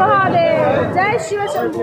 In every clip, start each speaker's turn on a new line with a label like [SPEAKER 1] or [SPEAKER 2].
[SPEAKER 1] মহাদেব। জয় শিব শম্ভু।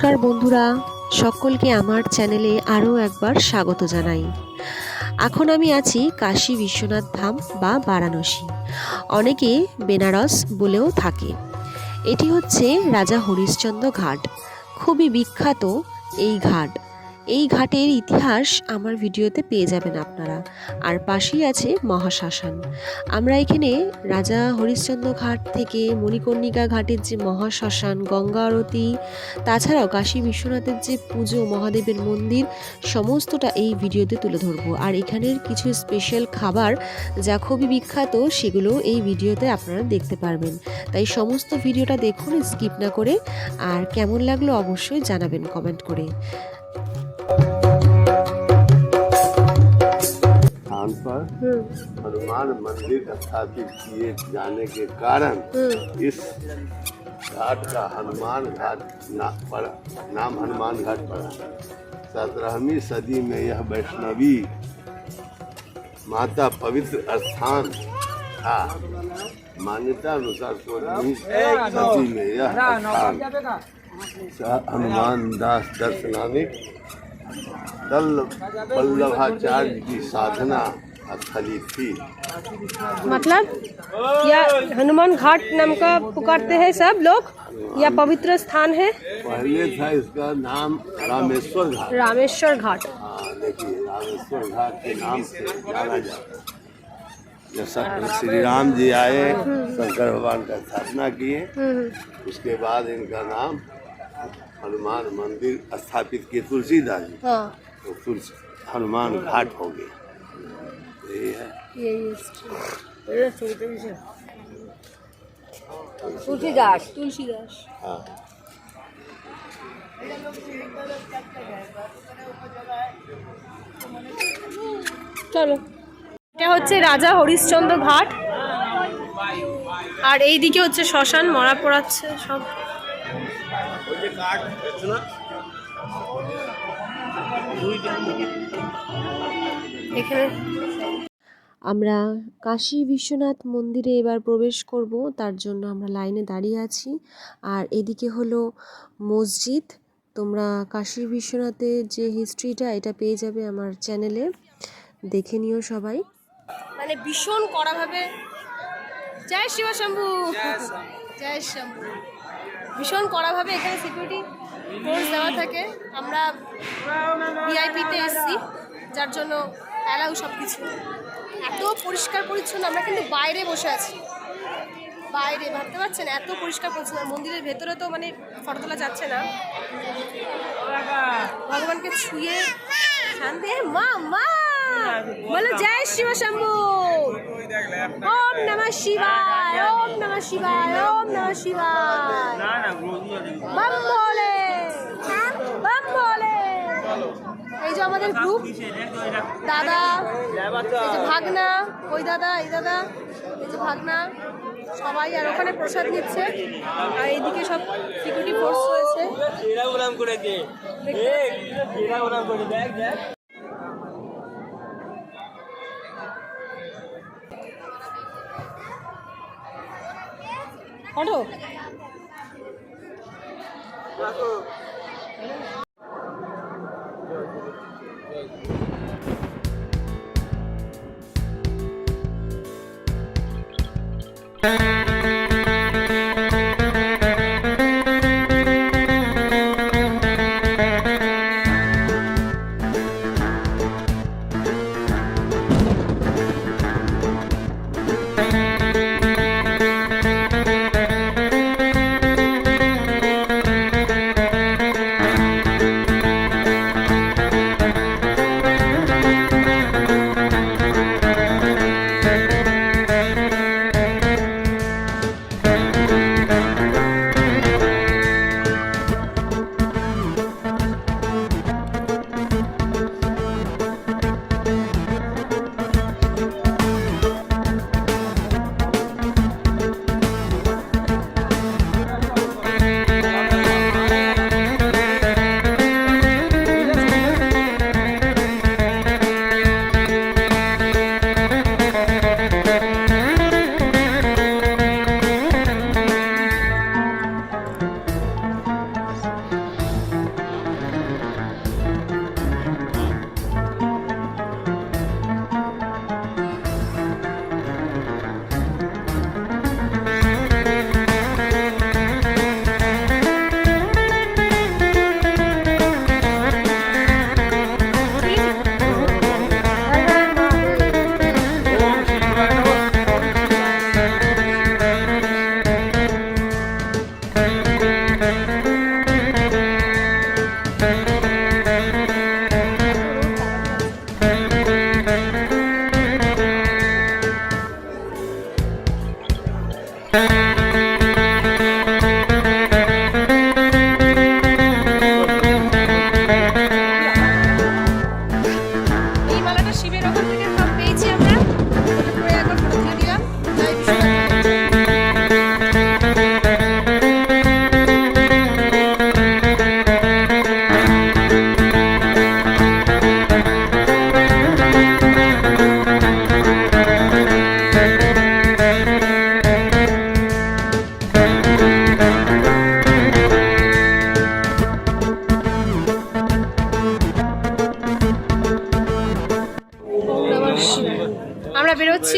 [SPEAKER 2] নমস্কার বন্ধুরা, সকলকে আমার চ্যানেলে আরও একবার স্বাগত জানাই। এখন আমি আছি কাশী বিশ্বনাথ ধাম বা বারাণসী। অনেকে বেনারস বলেও থাকে। এটি হচ্ছে রাজা হরিশ্চন্দ্র ঘাট। খুবই বিখ্যাত এই ঘাট। এই ঘাটের ইতিহাস আমার ভিডিওতে পেয়ে যাবেন আপনারা। আর পাশেই আছে মহাশ্মশান। আমরা এখানে রাজা হরিশ্চন্দ্র ঘাট থেকে মণিকর্ণিকা ঘাটের যে মহাশ্মশান, গঙ্গা আরতি, তাছাড়াও কাশী বিশ্বনাথের যে পুজো, মহাদেবের মন্দির, সমস্তটা এই ভিডিওতে তুলে ধরবো। আর এখানের কিছু স্পেশাল খাবার যা খুবই বিখ্যাত সেগুলো এই ভিডিওতে আপনারা দেখতে পারবেন। তাই সমস্ত ভিডিওটা দেখুন, স্কিপ না করে। আর কেমন লাগল অবশ্যই জানাবেন কমেন্ট করে।
[SPEAKER 3] पर हनुमान मंदिर स्थापित किए जाने के कारण इस घाट का हनुमान घाट ना पड़ा नाम हनुमान घाट पड़ा। सत्रहवीं सदी में यह वैष्णवी माता पवित्र स्थान था। मान्यता अनुसार सोलहवीं सदी में यह स्थान हनुमान दास दर्शनानी दल वल्लभाचार्य की साधना थी
[SPEAKER 1] मतलब या हनुमान घाट नाम का पुकारते हैं सब लोग या पवित्र स्थान है?
[SPEAKER 3] पहले था इसका नाम रामेश्वर घाट।
[SPEAKER 1] रामेश्वर घाट।
[SPEAKER 3] हाँ देखिए रामेश्वर घाट के नाम से जाना जाता है। जब शंकर श्री राम जी आए शंकर भगवान का स्थापना किए उसके बाद इनका नाम हनुमान मंदिर स्थापित किए तुलसीदास जी।
[SPEAKER 1] हाँ।
[SPEAKER 3] तो तुलसी हनुमान घाट हो गए
[SPEAKER 1] তুলসী দাস তুলসী
[SPEAKER 3] দাস
[SPEAKER 1] চলো। এটা হচ্ছে রাজা হরিশ্চন্দ্র ঘাট আর এই দিকে হচ্ছে শ্মশান, মরা পড়াচ্ছে সব। এখানে
[SPEAKER 2] আমরা কাশী বিশ্বনাথ মন্দিরে এবার প্রবেশ করব তার জন্য আমরা লাইনে দাঁড়িয়ে আছি। আর এদিকে হলো মসজিদ। তোমরা কাশী বিশ্বনাথের যে হিস্ট্রিটা এটা পেয়ে যাবে আমার চ্যানেলে দেখে নিও সবাই।
[SPEAKER 1] মানে ভীষণ কড়াভাবে। জয় শিব শম্ভু। জয় শম্ভু। ভীষণ কড়াভাবে এখানে সিকিউরিটি ফোর্স দেওয়া থাকে। আমরা ভিআইপিতে এসছি যার জন্য অ্যালাউ সব কিছু এত পরিষ্কার পরিচ্ছন্ন আমরা কিন্তু বাইরে বসে আছি। বাইরে ভাবতে পারছেন? এত পরিষ্কার পরিচ্ছন্ন মন্দিরের ভেতরে তো মানে ফটো তোলা যাচ্ছে না। ভগবানকে ছুঁয়ে শান্তি মা মা! বলো জয় শিব শম্ভু! ওম নমঃ শিবায় ওম নমঃ শিবায় ওম নমঃ শিবায়। এই যে আমাদের গ্রুপ দাদা, এই যে ভাগনা, ওই দাদা, এই দাদা, এই যে ভাগনা, সবাই আর ওখানে প্রসাদ নিচ্ছে। আর এইদিকে সব সিকিউরিটি ফোর্স রয়েছে।
[SPEAKER 4] এরা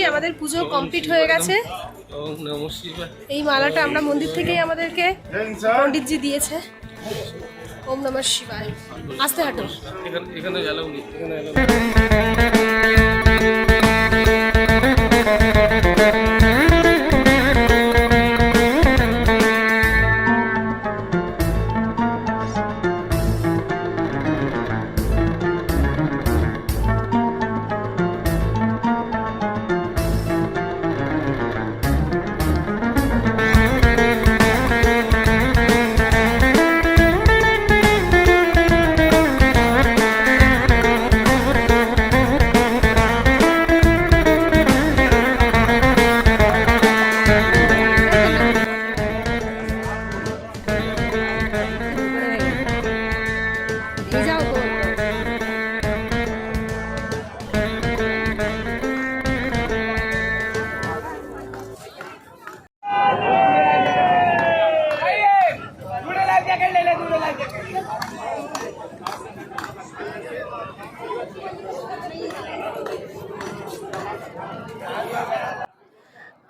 [SPEAKER 4] ওরাম আমাদের
[SPEAKER 1] ফটো কমপ্লিট হয়ে গেছে।
[SPEAKER 4] ওম নমঃ শিবায়।
[SPEAKER 1] এই মালাটা আমরা মন্দির থেকেই আমাদেরকে পন্ডিতজি দিয়েছে। ওম নমঃ শিবায়। আস্তে হাঁটো।
[SPEAKER 4] এখানে এখানে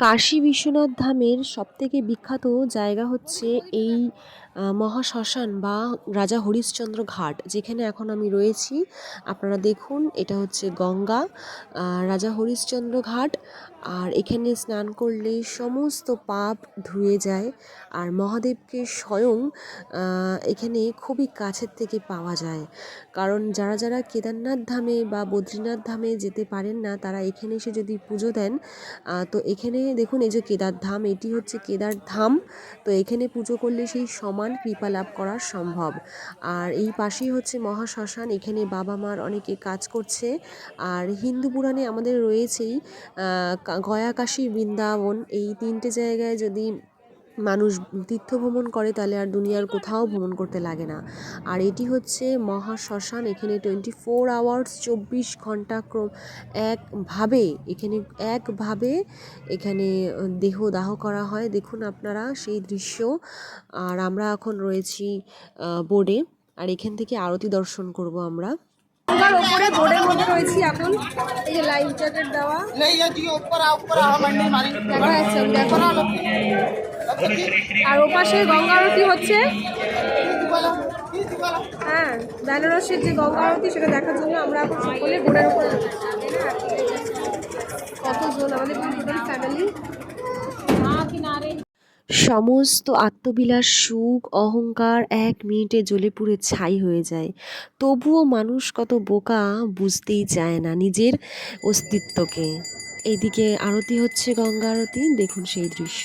[SPEAKER 2] কাশী বিশ্বনাথ ধামের সবথেকে বিখ্যাত জায়গা হচ্ছে এই মহাশ্মশান বা রাজা হরিশ্চন্দ্র ঘাট, যেখানে এখন আমি রয়েছি। আপনারা দেখুন, এটা হচ্ছে গঙ্গা রাজা হরিশ্চন্দ্র ঘাট। আর এখানে স্নান করলে সমস্ত পাপ ধুয়ে যায়। আর মহাদেবকে স্বয়ং এখানে খুবই কাছের থেকে পাওয়া যায়। কারণ যারা যারা কেদারনাথ ধামে বা বদ্রীনাথ ধামে যেতে পারেন না, তারা এখানে এসে যদি পুজো দেন তো এখানে দেখুন, এই যে কেদার ধাম এটি হচ্ছে কেদার ধাম তো এখানে পুজো করলে সেই সমান কৃপা লাভ করা সম্ভব। আর এই পাশেই হচ্ছে মহাশ্মশান এখানে বাবা মার অনেকে কাজ করছে। আর হিন্দু পুরাণে আমাদের রয়েছেই আহ, কা- গয়া কাশী বৃন্দাবন। এই তিনটে জায়গায় যদি মানুষ তীর্থ ভ্রমণ করে তাহলে আর দুনিয়ার কোথাও ভ্রমণ করতে লাগে না। আর এটি হচ্ছে মহাশ্মশান এখানে টোয়েন্টি ফোর আওয়ার্স চব্বিশ ঘণ্টা ক্রম একভাবে এখানে একভাবে এখানে দেহ দাহ করা হয়। দেখুন আপনারা সেই দৃশ্য। আর আমরা এখন রয়েছি বোর্ডে। আর এখান থেকে আরতি দর্শন করব আমরা।
[SPEAKER 1] গঙ্গার ওপরে বোর্ডের মধ্যে রয়েছি এখন। এই যে লাইভ জ্যাকেট দেওয়া। দেখা যাচ্ছে দেখো আর ওপাশে গঙ্গা আরতি হচ্ছে। হ্যাঁ বেনারসের যে গঙ্গা আরতি সেটা দেখার জন্য আমরা সকলে বোর্ডের উপরে কতজন আমাদের টোটাল ফ্যামিলি
[SPEAKER 2] সমস্ত আত্মবিলাস, সুখ, অহংকার এক মিনিটে জ্বলে পুড়ে ছাই হয়ে যায়। তবুও মানুষ কত বোকা বুঝতেই চায় না নিজের অস্তিত্বকে। এইদিকে আরতি হচ্ছে গঙ্গা আরতি, দেখুন সেই দৃশ্য।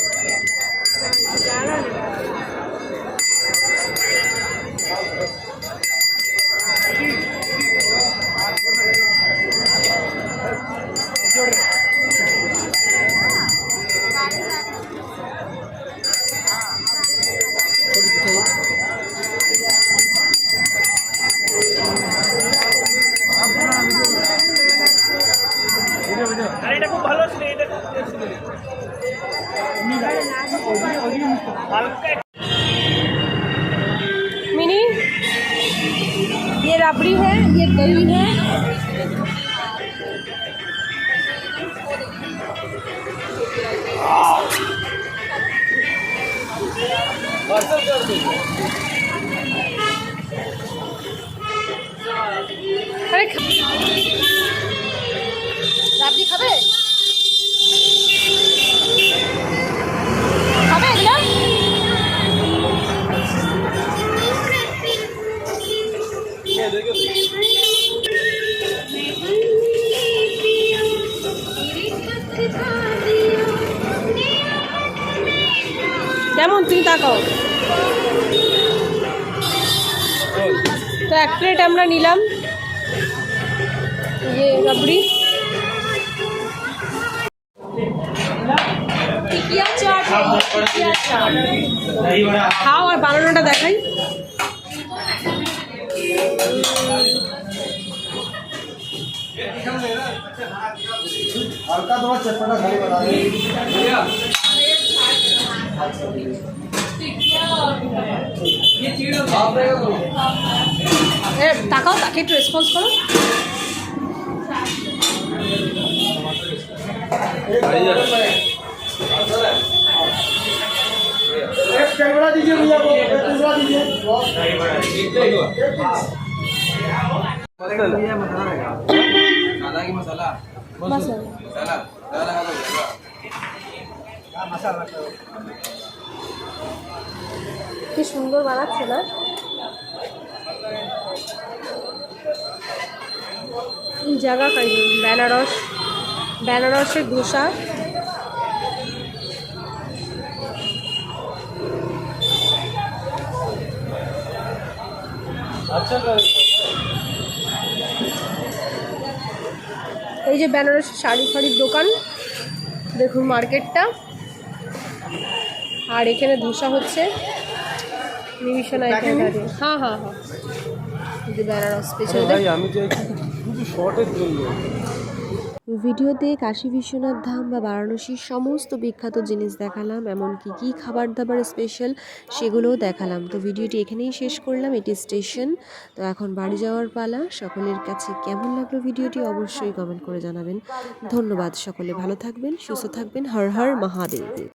[SPEAKER 1] কেমন তুমি তাকাও। তো এক প্লেট আমরা নিলাম। ইয়ে রাবড়ি। খাও আর বানানোটা দেখাই। খাও আর বানানোটা দেখাই এ, তাকাও তাকে একটু রেসপন্স করো। কি সুন্দর বানাচ্ছে না? জায়গা পাইনি। বেনারস। বেনারসের ধোসা। এই যে বেনারস শাড়ি ফাড়ির দোকান। দেখুন মার্কেটটা। আর এখানে ধোসা হচ্ছে। নিমিশনা এখানে হ্যাঁ হ্যাঁ হ্যাঁ। বেনারস পেছনে।
[SPEAKER 4] আমি শুধু শর্টের জন্য।
[SPEAKER 2] ভিডিওতে কাশী বিশ্বনাথ ধাম বা বারাণসীর সমস্ত বিখ্যাত জিনিস দেখালাম, এমনকি কী খাবার দাবার স্পেশাল সেগুলোও দেখালাম। তো ভিডিওটি এখানেই শেষ করলাম, এটি স্টেশন। তো এখন বাড়ি যাওয়ার পালা। সকলের কাছে কেমন লাগল ভিডিওটি অবশ্যই কমেন্ট করে জানাবেন। ধন্যবাদ সকলে, ভালো থাকবেন, সুস্থ থাকবেন। হর হর মহাদেব।